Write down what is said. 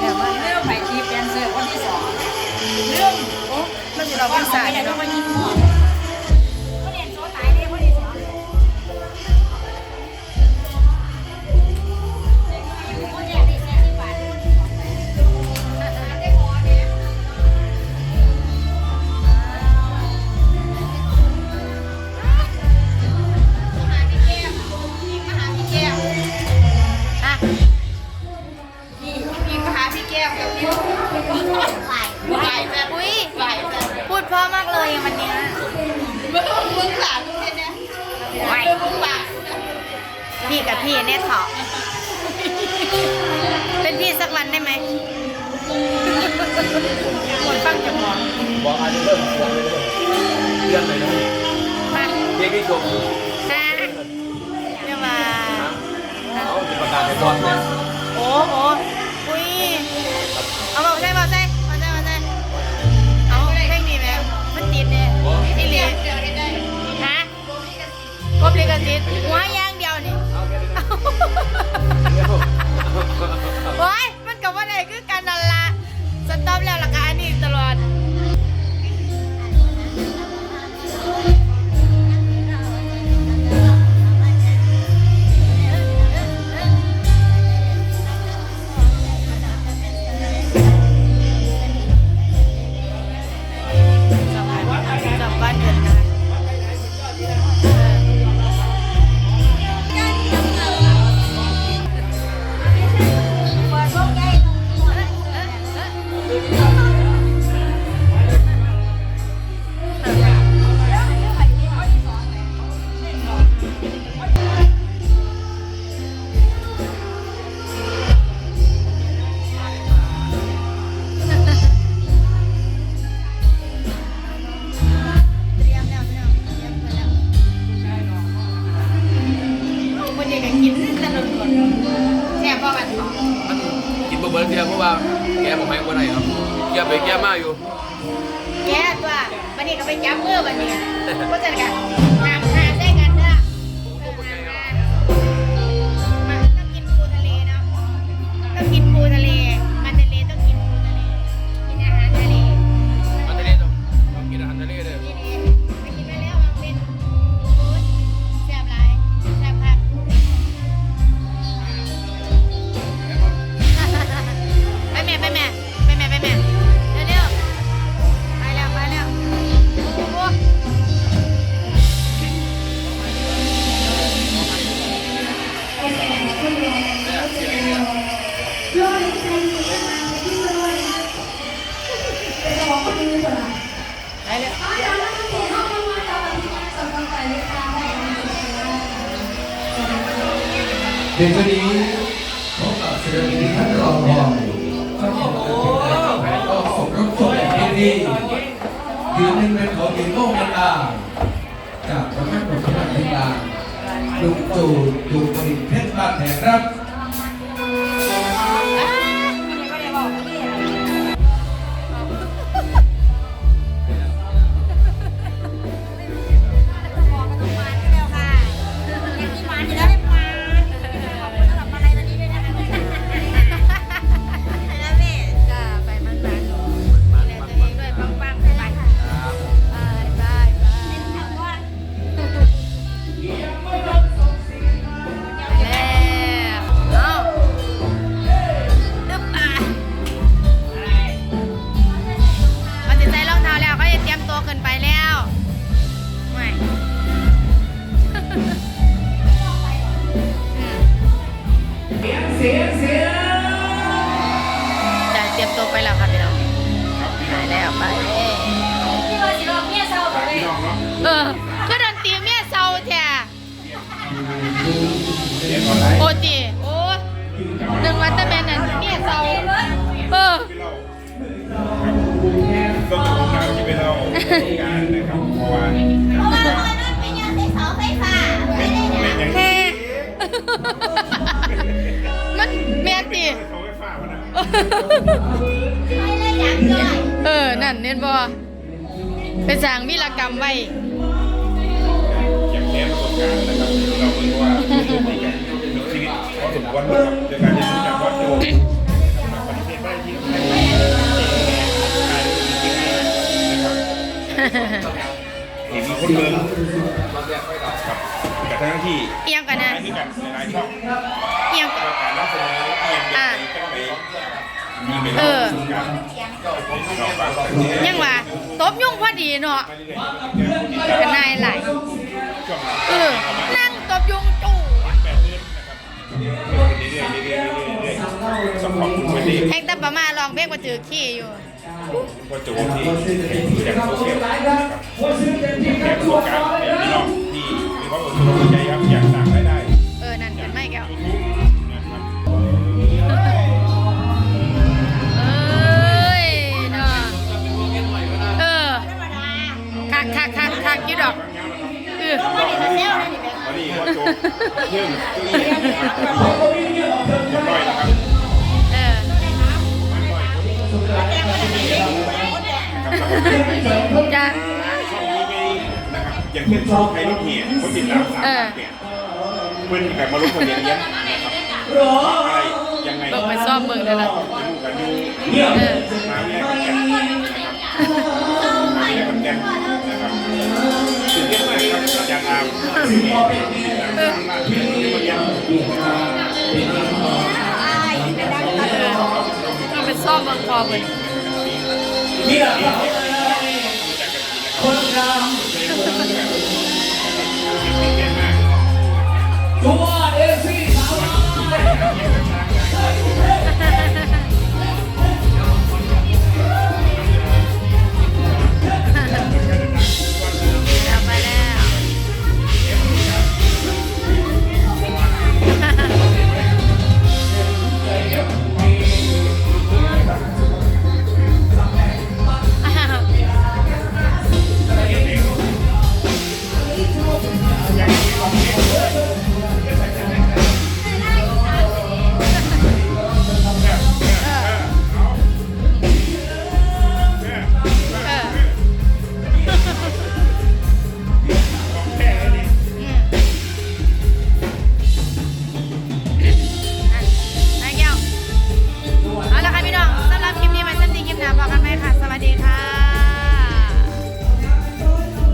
เดี๋ยวมาเรื่องไปทีแดนเซอร์คนที่สองเรื่องโอ้มันจะเราเป็นสายเนี่ยเราไมายิงหม้อ แก้มกับพี่ไหวไหวแบบอุ้ยไหวแบบพูดเพราะมากเลยวันเนี้ยมึงมึงหลานมึงเนี้ยไหวมึงปากพี่กับพี่เนี่ยเถาะเป็นพี่สักวันได้ไหมคนฟังจะมองบอกอาจจะเริ่มควงเลยเรื่องไหนนะมาเด็กที่จบฮะเรียกว่าเขาเป็นประกาศในบอลเนี่ แกไปแกมาอยู่แกตัววันนี้ก็ไปจับมือวันนี้ก็จะกันหาม เด็กคนนี้ขอกราบแสดงอิทธิท่านรองรองท่านรองแล้วก็สมรสสมแบบดียืนหนึ่งเป็นขอกินโลกเป็นอาจากพระแม่ปกติทิลาลุงจูดูผลิเพชรบ้านแห่งรับ มตัวขึ้นไปแล้วไม่อืมจะเตรียมตัวไปแล้วค่ะพี่น้องไปแล้วไปเออก็โดนตีเมียเศร้าแท้โอจีโอ้หนึ่งวันแต่แม่นั่นเมียเศร้าเออก็คือผ มันแมีนติที่เออ นั่นเน้นบ่ไปสร้างวิรกรรมไว้เฮ้ เมืองกับทั้งที่เอียงกันนะให้กันหลายช่องเอียงแล้วการนำเสนอเอียงใหญ่ก็ไปมีเวลาการนอกบางประเทศยังว่าตบยุ่งพอดีเนาะไปเรื่อยๆกันนายหลายช่วงเออนั่งตบยุงจู่แปเดือนนะครับเรื่อยๆเรื่อยๆเรื่อยๆต้องขอบคุณวันนี้แฮงแต่ประมาลองเพลงมาเจอขี้อยู่พ่อโจที่จากโซเชียล คักคักคักคักอยี่ดอกเออวันนี้พ่อโจเรื่องเก้าอี้นะครับเรียบร้อยนะครับเออจ้าช่องนี้ไงนะครับอย่างเช่นช่องไทยรถเหี่ยคนติดตามสามล้านเนี่ยเพื่อนแบบมาลงทะเบียนเลี้ยงนะครับอะไรยังไงเบิกไปซ่อมเบิ่งเลยล่ะจะดูกันดูเออมาแม่กันนะครับมาแม่กันนะครับตื่น อามเออมาเรียนมาเรียนเออเอาไปซ่อมเบิ่งพอเบิ่งคนงาม